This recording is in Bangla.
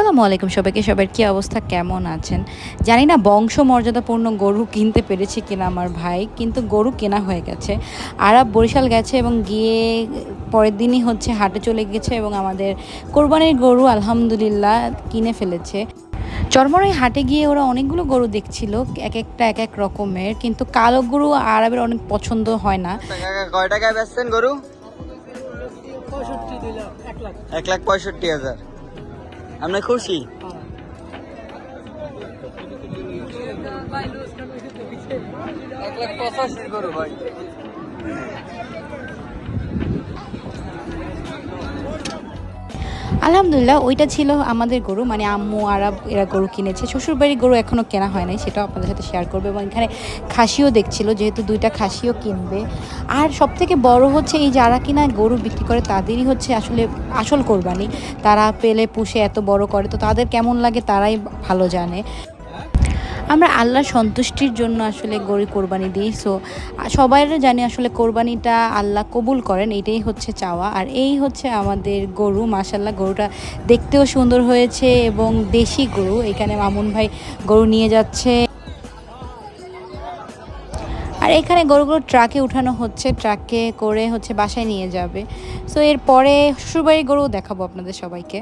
আসসালামু আলাইকুম সবাইকে। সবার কি অবস্থা? কেমন আছেন? জানি না বংশ মর্যাদাপূর্ণ গরু কিনতে পেরেছি কিনা আমার ভাই কিন্তু গরু কেনা হয়ে গেছে। আরব বরিশাল গেছে এবং গিয়ে পরের দিনই হচ্ছে হাটে চলে গেছে এবং আমাদের কোরবানির গরু আলহামদুলিল্লাহ কিনে ফেলেছে। চরমরাই হাটে গিয়ে ওরা অনেকগুলো গরু দেখছিল এক একটা এক এক রকমের কিন্তু কালো গরু আরবের অনেক পছন্দ হয় না। কয় টাকায় বেচছেন গরু? এক লাখ পঁয়ষট্টি হাজার। আপনি খুশি। এক লাখ পঁচাশি গরু ভাই। আলহামদুলিল্লাহ, ওইটা ছিল আমাদের গরু। মানে আম্মু, আরব এরা গরু কিনেছে। শ্বশুরবাড়ির গরু এখনও কেনা হয় নাই, সেটাও আপনাদের সাথে শেয়ার করবে। এবং এখানে খাসিও দেখছিল, যেহেতু দুইটা খাসিও কিনবে। আর সব থেকে বড় হচ্ছে, এই যারা কিনা গরু বিক্রি করে, তাদেরই হচ্ছে আসলে আসল কোরবানি। তারা পেলে, পুষে এত বড় করে, তো তাদের কেমন লাগে তারাই ভালো জানে। আমরা আল্লাহর সন্তুষ্টির জন্য আসলে গরু কোরবানি দিই। সো সবাই জানি আসলে কোরবানিটা আল্লাহ কবুল করেন, এটাই হচ্ছে চাওয়া। আর এই হচ্ছে আমাদের গরু মাসাল্লাহ গরুটা দেখতেও সুন্দর হয়েছে এবং দেশি গরু। এখানে মামুন ভাই গরু নিয়ে যাচ্ছে। আর এখানে গরুগুলো ট্রাকে উঠানো হচ্ছে, ট্রাকে করে হচ্ছে বাসায় নিয়ে যাবে। সো এরপরে শ্বশুরবাড়ির গরু দেখাবো আপনাদের সবাইকে।